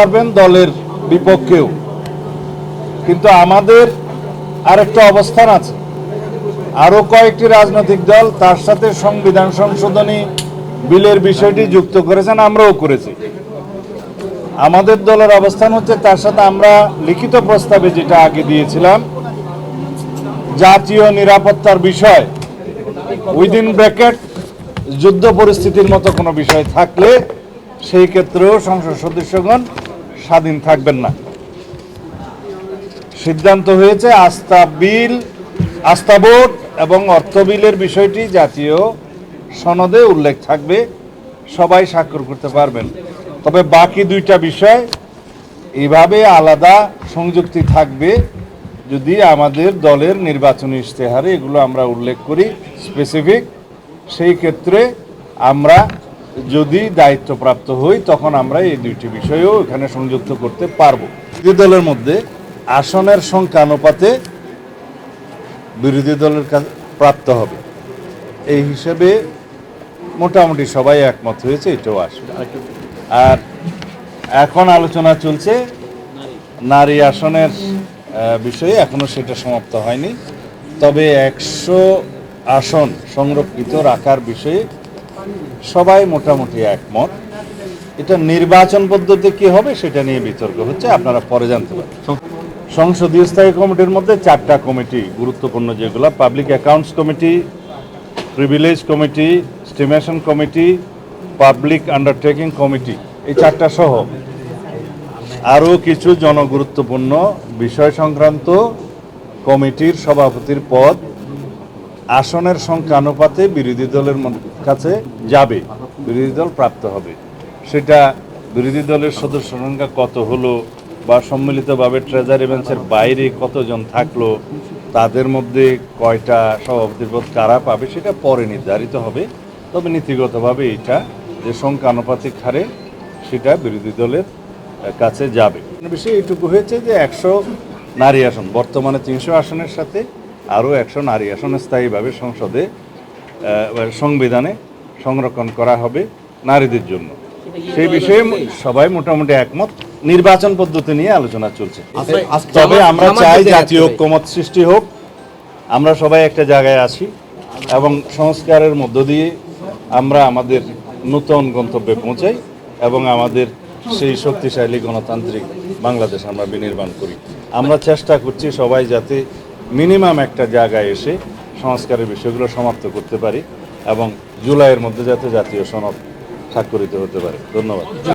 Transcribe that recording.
পারবেন দলের বিপক্ষেও। কিন্তু আমাদের আরেকটা অবস্থান আছে। আরও কয়েকটি রাজনৈতিক দল তার সাথে সংবিধান সংশোধনী বিলের বিষয়টি যুক্ত করেছেন, আমরাও করেছি। আমাদের দলের অবস্থান হচ্ছে, তার সাথে আমরা লিখিত প্রস্তাবে যেটা আগে দিয়েছিলাম, জাতীয় নিরাপত্তার বিষয়। উইদিন ব্র্যাকেট, যুদ্ধ পরিস্থিতির মতো কোনো বিষয় থাকলে সেই ক্ষেত্রেও সংসদ সদস্যগণ স্বাধীন থাকবেন না। সিদ্ধান্ত হয়েছে আস্থা বিল, আস্থা ভোট এবং অর্থ বিলের বিষয়টি জাতীয় সনদে উল্লেখ থাকবে। সবাই স্বাক্ষর করতে পারবেন। তবে বাকি দুইটা বিষয় এইভাবে আলাদা সংযুক্তি থাকবে যদি আমাদের দলের নির্বাচনী ইশতেহারে এগুলো আমরা উল্লেখ করি স্পেসিফিক সেই ক্ষেত্রে আমরা যদি দায়িত্বপ্রাপ্ত হই, তখন আমরা এই দুইটি বিষয়েও এখানে সংযুক্ত করতে পারব। বিরোধী দলের মধ্যে আসনের সংখ্যা অনুপাতে বিরোধী দলের কাছে প্রাপ্ত হবে। এই হিসেবে মোটামুটি সবাই একমত হয়েছে, এটাও আসবে। আর এখন আলোচনা চলছে, নারী আসনের বিষয়ে এখনও সেটা সমাপ্ত হয়নি। তবে একশো আসন সংরক্ষিত রাখার বিষয়ে সবাই মোটামুটি একমত। এটা নির্বাচন পদ্ধতি কি হবে সেটা নিয়ে বিতর্ক হচ্ছে, আপনারা পরে জানতে পারেন সংসদীয় স্থায়ী কমিটির মধ্যে চারটা কমিটি, গুরুত্বপূর্ণ যেগুলো, public accounts committee, privilege committee, estimation committee, public undertaking committee, এই চারটা সহ। আরও কিছু জনগুরুত্বপূর্ণ বিষয় সংক্রান্ত কমিটির সভাপতির পদ, আসনের সংখ্যা অনুপাতে বিরোধী দলের মন- কাছে যাবে, বিরোধী দল প্রাপ্ত হবে। সেটা বিরোধী দলের সদস্য সংখ্যা কত হলো বা সম্মিলিতভাবে ট্রেজারি বেঞ্চের বাইরে কতজন থাকল, তাদের মধ্যে কয়টা সভাপতির পদ কারা পাবে সেটা পরে নির্ধারিত হবে। তবে নীতিগতভাবে এটা যে সংখ্যা আনুপাতিক হারে সেটা বিরোধী দলের কাছে যাবে। বিষয়ে এইটুকু হয়েছে যে একশো নারী আসন, বর্তমানে তিনশো আসনের সাথে আরও একশো নারী আসন স্থায়ীভাবে সংসদে সংবিধানে সংরক্ষণ করা হবে নারীদের জন্য। সেই বিষয়ে সবাই মোটামুটি একমত। নির্বাচন পদ্ধতি নিয়ে আলোচনা চলছে। তবে আমরা চাই জাতীয় ঐক্যমত সৃষ্টি হোক। আমরা সবাই একটা জায়গায় আছি এবং সংস্কারের মধ্য দিয়ে আমরা আমাদের নূতন গন্তব্যে পৌঁছাই এবং আমাদের সেই শক্তিশালী গণতান্ত্রিক বাংলাদেশ আমরা বিনির্মাণ করি। আমরা চেষ্টা করছি সবাই যাতে মিনিমাম একটা জায়গায় এসে সংস্কারের বিষয়গুলো সমাপ্ত করতে পারি এবং জুলাইয়ের মধ্যে যাতে জাতীয় সনদ স্বাক্ষরিত হতে পারে। ধন্যবাদ।